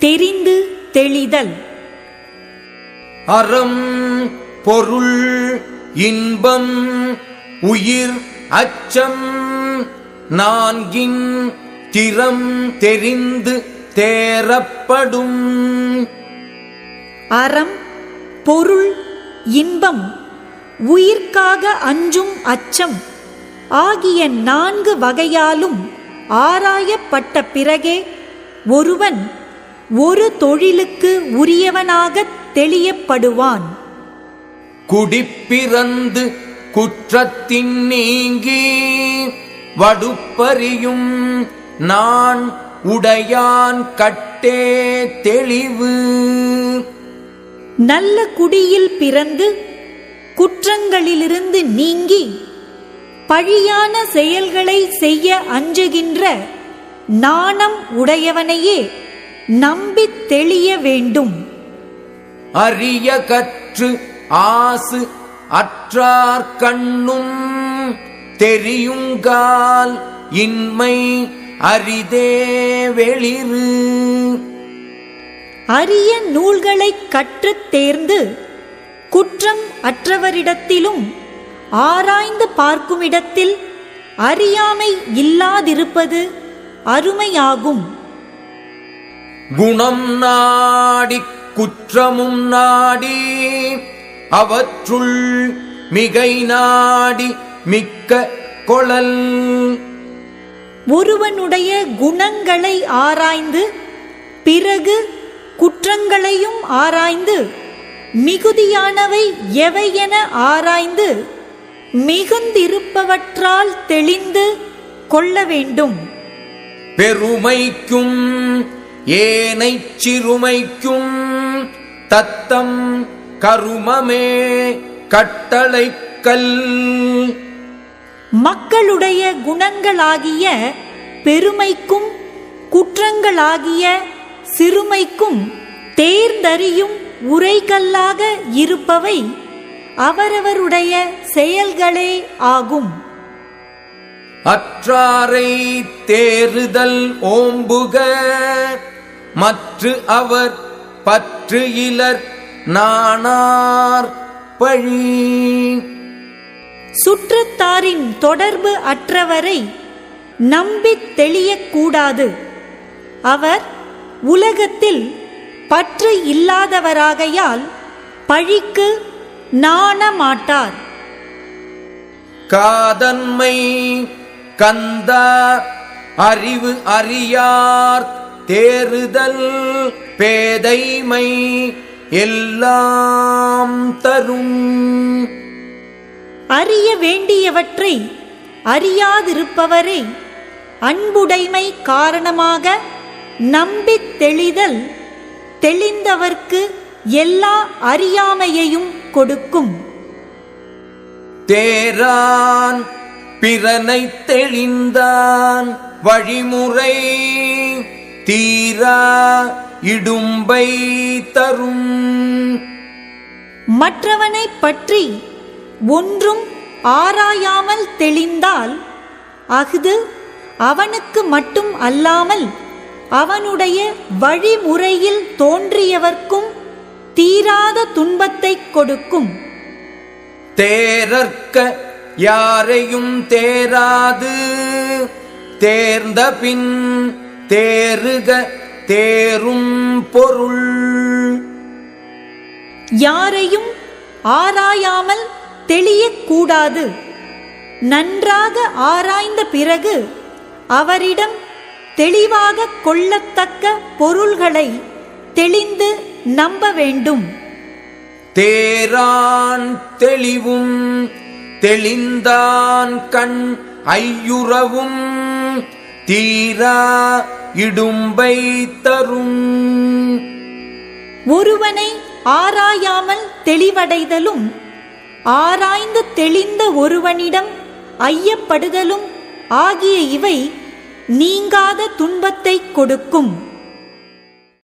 தெரிந்து தெளிதல். அறம் பொருள் இன்பம் உயிர் அச்சம் நான்கின் திறம் தெரிந்து தேரப்படும் அறம் பொருள் இன்பம் உயிர்க்காக அஞ்சும் அச்சம் ஆகிய நான்கு வகையாலும் ஆராயப்பட்ட பிறகே ஒருவன் ஒரு தொழிலுக்கு உரியவனாகத் தெளியப்படுவான். குடிப்பிறந்து குற்றத்தின் நீங்கி வடுப்பறியும் நான் உடையான் கட்டே தெளிவு. நல்ல குடியில் பிறந்து குற்றங்களிலிருந்து நீங்கி பழியான செயல்களை செய்ய அஞ்சுகின்ற நாணம் உடையவனையே நம்பித் தெளிய வேண்டும். அரிய கற்று ஆசு அற்றார் கண்ணும் தெரியுங்கால் இன்மை அரிதே வெளிறு. அரிய நூல்களைக் கற்றுத் தேர்ந்து குற்றம் அற்றவரிடத்திலும் ஆராய்ந்து பார்க்குமிடத்தில் அறியாமை இல்லாதிருப்பது அருமையாகும். குணம் நாடி குற்றமும் நாடி அவற்றுள் மிகை நாடி மிக்க கொளல் ஒருவனுடைய குணங்களை ஆராய்ந்து பிறகு குற்றங்களையும் ஆராய்ந்து மிகுதியானவை எவை என ஆராய்ந்து மிகுந்திருப்பவற்றால் தெளிந்து கொள்ள வேண்டும். பெருமைக்கும் ஏனைச் சிறுமைக்கும் தத்தம் கருமமே கட்டளைக்கல். மக்களுடைய குணங்களாகிய பெருமைக்கும் குற்றங்களாகிய சிறுமைக்கும் தேர்ந்தறியும் உரைகல்லாக இருப்பவை அவரவருடைய செயல்களே ஆகும். அற்றாரை தேறுதல் ஓம்புக மற்று அவர் பற்று இலர் நாணார் பழி. சுற்றத்தாரின் தொடர்பு அற்றவரை நம்பித் தெளியக்கூடாது அவர் உலகத்தில் பற்று இல்லாதவராகையால் பழிக்கு நாணமாட்டார் காதன்மை கந்தா அறிவு அறியார் தேறுதல் பேதைமை எல்லாம் தரும். அறிய வேண்டியவற்றை அறியாதிருப்பவரை அன்புடைமை காரணமாக நம்பித் தெளிதல் தெளிந்தவர்க்கு எல்லா அறியாமையையும் கொடுக்கும். தேரான் பிறனை தெளிந்தான் வழிமுறை. தீரா இடும்பை தரும். மற்றவனைப் பற்றி ஒன்றும் ஆராயாமல் தெளிந்தால் அஃது அவனுக்கு மட்டும் அல்லாமல் அவனுடைய வழிமுறையில் தோன்றியவர்க்கும் தீராத துன்பத்தைக் கொடுக்கும். தேரற்க யாரையும் தேராது. தேர்ந்த பின் தேறுக தேரும் பொருள். யாரையும் ஆராயாமல் தெளியக்கூடாது நன்றாக ஆராய்ந்த பிறகு அவரிடம் தெளிவாக கொள்ளத்தக்க பொருள்களை தெளிந்து நம்ப வேண்டும். தேரான் தெளிவும் தெளிந்தான் கண் ஐயுறவும் தீரா இடும்பை தரும். ஒருவனை ஆராயாமல் தெளிவடைதலும் ஆராய்ந்து தெளிந்த ஒருவனிடம் ஐயப்படுதலும் ஆகிய இவை நீங்காத துன்பத்தைக் கொடுக்கும்.